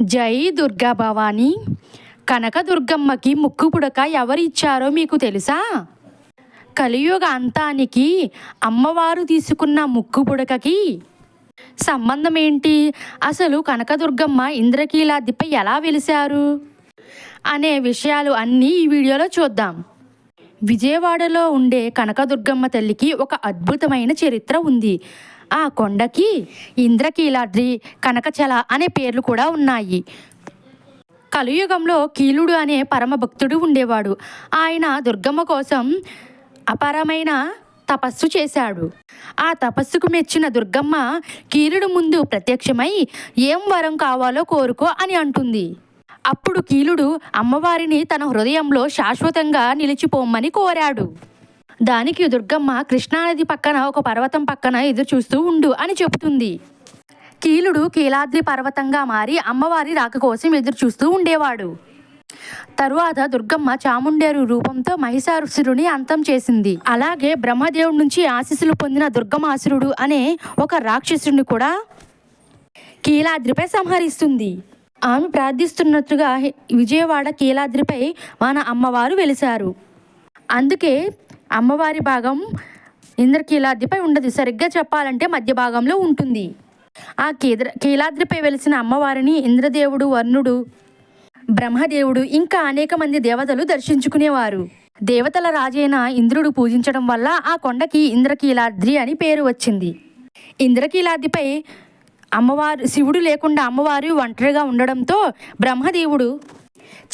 జై దుర్గా భవాని. కనకదుర్గమ్మకి ముక్కు పుడక ఎవరిచ్చారో మీకు తెలుసా? కలియుగ అంతానికి అమ్మవారు తీసుకున్న ముక్కు పుడకకి సంబంధం ఏంటి అసలు కనకదుర్గమ్మ ఇంద్రకీలాదిపై ఎలా వెలిశారు? అనే విషయాలు అన్నీ ఈ వీడియోలో చూద్దాం. విజయవాడలో ఉండే కనకదుర్గమ్మ తల్లికి ఒక అద్భుతమైన చరిత్ర ఉంది. ఆ కొండకి ఇంద్రకీలాద్రి కనకచల అనే పేర్లు కూడా ఉన్నాయి. కలియుగంలో కీలుడు అనే పరమభక్తుడు ఉండేవాడు. ఆయన దుర్గమ్మ కోసం అపారమైన తపస్సు చేశాడు. ఆ తపస్సుకు మెచ్చిన దుర్గమ్మ కీలుడు ముందు ప్రత్యక్షమై ఏం వరం కావాలో కోరుకో అని అంటుంది. అప్పుడు కీలుడు అమ్మవారిని తన హృదయంలో శాశ్వతంగా నిలిచిపోమ్మని కోరాడు. దానికి దుర్గమ్మ కృష్ణానది పక్కన ఒక పర్వతం పక్కన ఎదురు చూస్తూ ఉండు అని చెబుతుంది. కీలుడు కీలాద్రి పర్వతంగా మారి అమ్మవారి రాక కోసం ఎదురు చూస్తూ ఉండేవాడు. తరువాత దుర్గమ్మ చాముండేరు రూపంతో మహిషాసురుని అంతం చేసింది. అలాగే బ్రహ్మదేవుడి నుంచి ఆశీస్సులు పొందిన దుర్గమాసురుడు అనే ఒక రాక్షసుడిని కూడా కీలాద్రిపై సంహరిస్తుంది. ఆమె ప్రార్థిస్తున్నట్లుగా విజయవాడ కీలాద్రిపై మన అమ్మవారు వెలిశారు. అందుకే అమ్మవారి భాగం ఇంద్రకీలాద్రిపై ఉండదు. సరిగ్గా చెప్పాలంటే మధ్య భాగంలో ఉంటుంది. ఆ కీద్ర కీలాద్రిపై వెలిసిన అమ్మవారిని ఇంద్రదేవుడు వర్ణుడు బ్రహ్మదేవుడు ఇంకా అనేక మంది దేవతలు దర్శించుకునేవారు. దేవతల రాజైన ఇంద్రుడు పూజించడం వల్ల ఆ కొండకి ఇంద్రకీలాద్రి అని పేరు వచ్చింది. ఇంద్రకీలాద్రిపై అమ్మవారు శివుడు లేకుండా అమ్మవారు ఒంటరిగా ఉండడంతో బ్రహ్మదేవుడు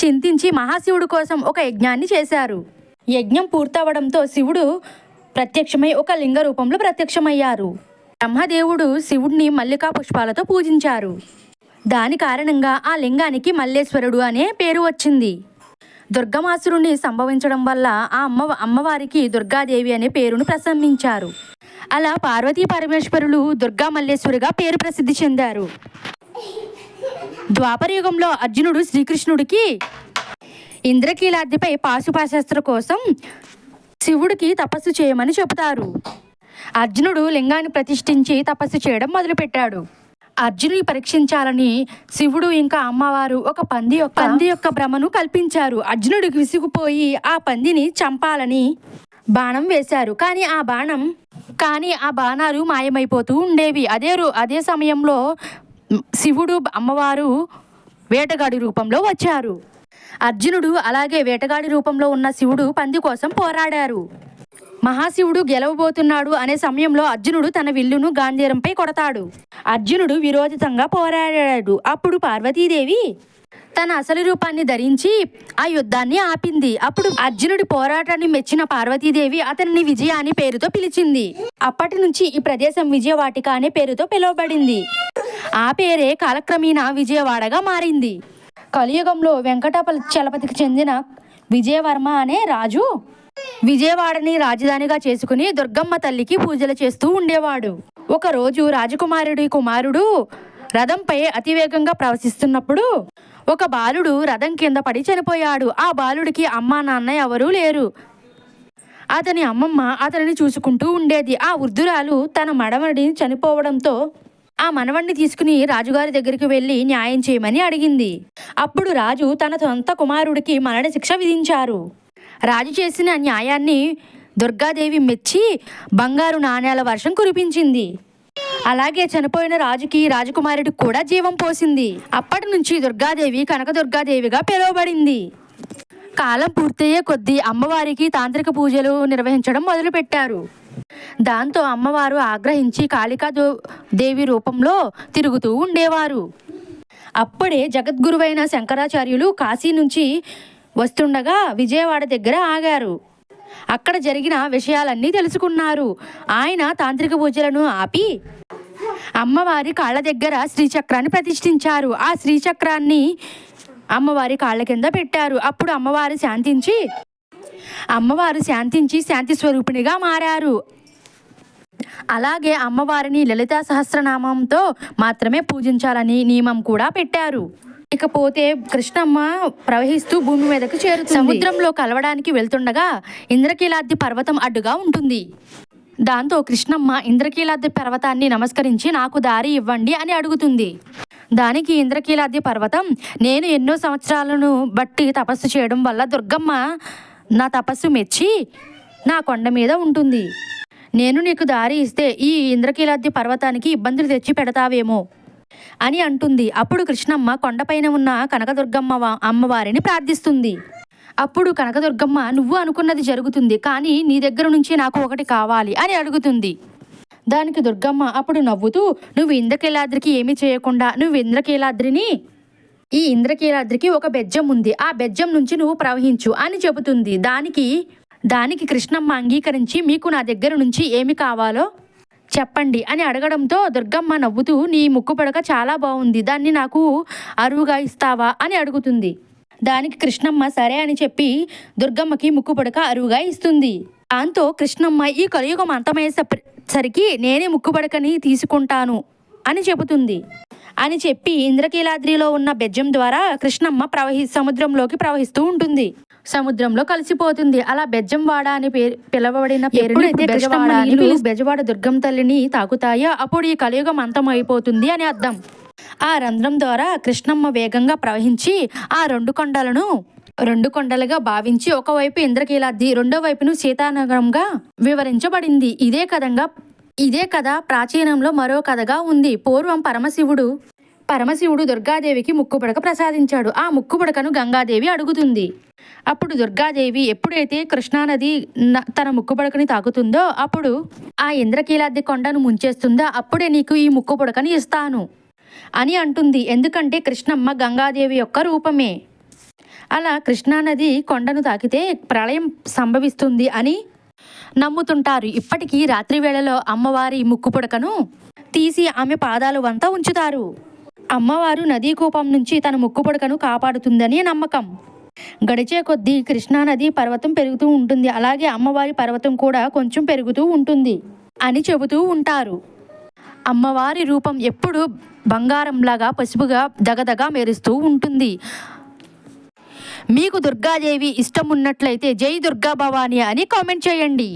చింతించి మహాశివుడు కోసం ఒక యజ్ఞాన్ని చేశారు. యజ్ఞం పూర్తవడంతో శివుడు ప్రత్యక్షమై ఒక లింగ రూపంలో ప్రత్యక్షమయ్యారు. బ్రహ్మదేవుడు శివుడిని మల్లికా పుష్పాలతో పూజించారు. దాని కారణంగా ఆ లింగానికి మల్లేశ్వరుడు అనే పేరు వచ్చింది. దుర్గమాసురుణ్ణి సంభవించడం వల్ల ఆ అమ్మ అమ్మవారికి దుర్గాదేవి అనే పేరును ప్రసంగించారు. అలా పార్వతీ పరమేశ్వరులు దుర్గా మల్లేశ్వరిగా పేరు ప్రసిద్ధి చెందారు. ద్వాపరయుగంలో అర్జునుడు శ్రీకృష్ణుడికి ఇంద్రకీలాద్రిపై పాశుపాశాస్త్ర కోసం శివుడికి తపస్సు చేయమని చెబుతారు. అర్జునుడు లింగాన్ని ప్రతిష్ఠించి తపస్సు చేయడం మొదలుపెట్టాడు. అర్జునుని పరీక్షించాలని శివుడు ఇంకా అమ్మవారు ఒక పంది యొక్క పంది యొక్క భ్రమను కల్పించారు. అర్జునుడికి విసిగిపోయి ఆ పందిని చంపాలని బాణం వేశారు. కానీ ఆ బాణం కానీ ఆ బాణాలు మాయమైపోతూ ఉండేవి. అదే రూ అదే సమయంలో శివుడు అమ్మవారు వేటగాడి రూపంలో వచ్చారు. అర్జునుడు అలాగే వేటగాడి రూపంలో ఉన్న శివుడు పంది కోసం పోరాడారు. మహాశివుడు గెలవబోతున్నాడు అనే సమయంలో అర్జునుడు తన విల్లును గాంధీరంపై కొడతాడు. అర్జునుడు విరోధితంగా పోరాడాడు. అప్పుడు పార్వతీదేవి తన అసలు రూపాన్ని ధరించి ఆ యుద్ధాన్ని ఆపింది. అప్పుడు అర్జునుడి పోరాటాన్ని మెచ్చిన పార్వతీదేవి అతనిని విజయ అని పేరుతో పిలిచింది. అప్పటి నుంచి ఈ ప్రదేశం విజయవాటిక అనే పేరుతో పిలువబడింది. ఆ పేరే కాలక్రమేణా విజయవాడగా మారింది. కలియుగంలో వెంకటాపల చలపతికి చెందిన విజయవర్మ అనే రాజు విజయవాడని రాజధానిగా చేసుకుని దుర్గమ్మ తల్లికి పూజలు చేస్తూ ఉండేవాడు. ఒకరోజు రాజకుమారుడి కుమారుడు రథంపై అతివేగంగా ప్రవశిస్తున్నప్పుడు ఒక బాలుడు రథం కింద పడి చనిపోయాడు. ఆ బాలుడికి అమ్మా నాన్న ఎవరూ లేరు. అతని అమ్మమ్మ అతనిని చూసుకుంటూ ఉండేది. ఆ వృద్ధురాలు తన మడవడి చనిపోవడంతో ఆ మనవణ్ణి తీసుకుని రాజుగారి దగ్గరికి వెళ్ళి న్యాయం చేయమని అడిగింది. అప్పుడు రాజు తన సొంత కుమారుడికి మరణ శిక్ష విధించారు. రాజు చేసిన న్యాయాన్ని దుర్గాదేవి మెచ్చి బంగారు నాణేల వర్షం కురిపించింది. అలాగే చనిపోయిన రాజుకి రాజకుమారుడికి కూడా జీవం పోసింది. అప్పటి నుంచి దుర్గాదేవి కనకదుర్గాదేవిగా పిలువబడింది. కాలం పూర్తయ్యే కొద్దీ అమ్మవారికి తాంత్రిక పూజలు నిర్వహించడం మొదలుపెట్టారు. దాంతో అమ్మవారు ఆగ్రహించి కాళికా దేవి రూపంలో తిరుగుతూ ఉండేవారు. అప్పుడే జగద్గురువైన శంకరాచార్యులు కాశీ నుంచి వస్తుండగా విజయవాడ దగ్గర ఆగారు. అక్కడ జరిగిన విషయాలన్నీ తెలుసుకున్నారు. ఆయన తాంత్రిక పూజలను ఆపి అమ్మవారి కాళ్ళ దగ్గర శ్రీచక్రాన్ని ప్రతిష్ఠించారు. ఆ శ్రీచక్రాన్ని అమ్మవారి కాళ్ళ కింద పెట్టారు. అప్పుడు అమ్మవారు శాంతించి అమ్మవారు శాంతించి శాంతి స్వరూపిణిగా మారారు. అలాగే అమ్మవారిని లలితా సహస్రనామంతో మాత్రమే పూజించాలని నియమం కూడా పెట్టారు. ఇకపోతే కృష్ణమ్మ ప్రవహిస్తూ భూమి మీదకు చేరుతుంది. సముద్రంలో కలవడానికి వెళ్తుండగా ఇంద్రకీలాద్రి పర్వతం అడ్డుగా ఉంటుంది. దాంతో కృష్ణమ్మ ఇంద్రకీలాద్రి పర్వతాన్ని నమస్కరించి నాకు దారి ఇవ్వండి అని అడుగుతుంది. దానికి ఇంద్రకీలాద్రి పర్వతం నేను ఎన్నో సంవత్సరాలను బట్టి తపస్సు చేయడం వల్ల దుర్గమ్మ నా తపస్సు మెచ్చి నా కొండ మీద ఉంటుంది. నేను నీకు దారి ఇస్తే ఈ ఇంద్రకీలాద్రి పర్వతానికి ఇబ్బందులు తెచ్చి పెడతావేమో అని అంటుంది. అప్పుడు కృష్ణమ్మ కొండపైన ఉన్న కనకదుర్గమ్మ అమ్మవారిని ప్రార్థిస్తుంది. అప్పుడు కనకదుర్గమ్మ నువ్వు అనుకున్నది జరుగుతుంది కానీ నీ దగ్గర నుంచి నాకు ఒకటి కావాలి అని అడుగుతుంది. దానికి దుర్గమ్మ అప్పుడు నవ్వుతూ నువ్వు ఇంద్రకీలాద్రికి ఏమీ చేయకుండా నువ్వు ఇంద్రకీలాద్రిని ఈ ఇంద్రకీలాద్రికి ఒక బెజ్జం ఉంది ఆ బెజ్జం నుంచి నువ్వు ప్రవహించు అని చెబుతుంది. దానికి దానికి కృష్ణమ్మ అంగీకరించి మీకు నా దగ్గర నుంచి ఏమి కావాలో చెప్పండి అని అడగడంతో దుర్గమ్మ నవ్వుతూ నీ ముక్కు పడక చాలా బాగుంది దాన్ని నాకు అరువుగా ఇస్తావా? అని అడుగుతుంది. దానికి కృష్ణమ్మ సరే అని చెప్పి దుర్గమ్మకి ముక్కు పడక అరువుగా ఇస్తుంది. దాంతో కృష్ణమ్మ ఈ కలియుగం అంతమయ్యేసరికి నేనే ముక్కు పడకని తీసుకుంటాను అని చెబుతుంది. అని చెప్పి ఇంద్రకీలాద్రిలో ఉన్న బెజ్జం ద్వారా కృష్ణమ్మ ప్రవహి సముద్రంలోకి ప్రవహిస్తూ ఉంటుంది. సముద్రంలో కలిసిపోతుంది. అలా బెజ్జంవాడ అని పేరు పిలవబడిన పేరు బెజవాడ దుర్గం తల్లిని తాకుతాయో అప్పుడు ఈ కలియుగం అంతం అయిపోతుంది అని అర్థం. ఆ రంధ్రం ద్వారా కృష్ణమ్మ వేగంగా ప్రవహించి ఆ రెండు కొండలను రెండు కొండలుగా భావించి ఒకవైపు ఇంద్రకీలాద్రి రెండో వైపును సీతానగరంగా వివరించబడింది. ఇదే కథంగా ఇదే కథ ప్రాచీనంలో మరో కథగా ఉంది. పూర్వం పరమశివుడు పరమశివుడు దుర్గాదేవికి ముక్కుపడక ప్రసాదించాడు. ఆ ముక్కుపడకను గంగాదేవి అడుగుతుంది. అప్పుడు దుర్గాదేవి ఎప్పుడైతే కృష్ణానది న- తన ముక్కుపడకని తాకుతుందో అప్పుడు ఆ ఇంద్రకీలాద్రి కొండను ముంచేస్తుందో అప్పుడే నీకు ఈ ముక్కుపడకని ఇస్తాను అని అంటుంది. ఎందుకంటే కృష్ణమ్మ గంగాదేవి యొక్క రూపమే. అలా కృష్ణానది కొండను తాకితే ప్రళయం సంభవిస్తుంది అని నమ్ముతుంటారు. ఇప్పటికీ రాత్రి వేళలో అమ్మవారి ముక్కు పుడకను తీసి ఆమె పాదాలు వంత ఉంచుతారు. అమ్మవారు నదీ కూపం నుంచి తన ముక్కు పుడకను కాపాడుతుందని నమ్మకం. గడిచే కొద్దీ కృష్ణానది పర్వతం పెరుగుతూ ఉంటుంది. అలాగే అమ్మవారి పర్వతం కూడా కొంచెం పెరుగుతూ ఉంటుంది అని చెబుతూ ఉంటారు. అమ్మవారి రూపం ఎప్పుడు బంగారంలాగా పసుపుగా దగదగా మెరుస్తూ ఉంటుంది. మీకు దుర్గాదేవి ఇష్టం ఉన్నట్లయితే జై దుర్గా భవాని అని కామెంట్ చేయండి.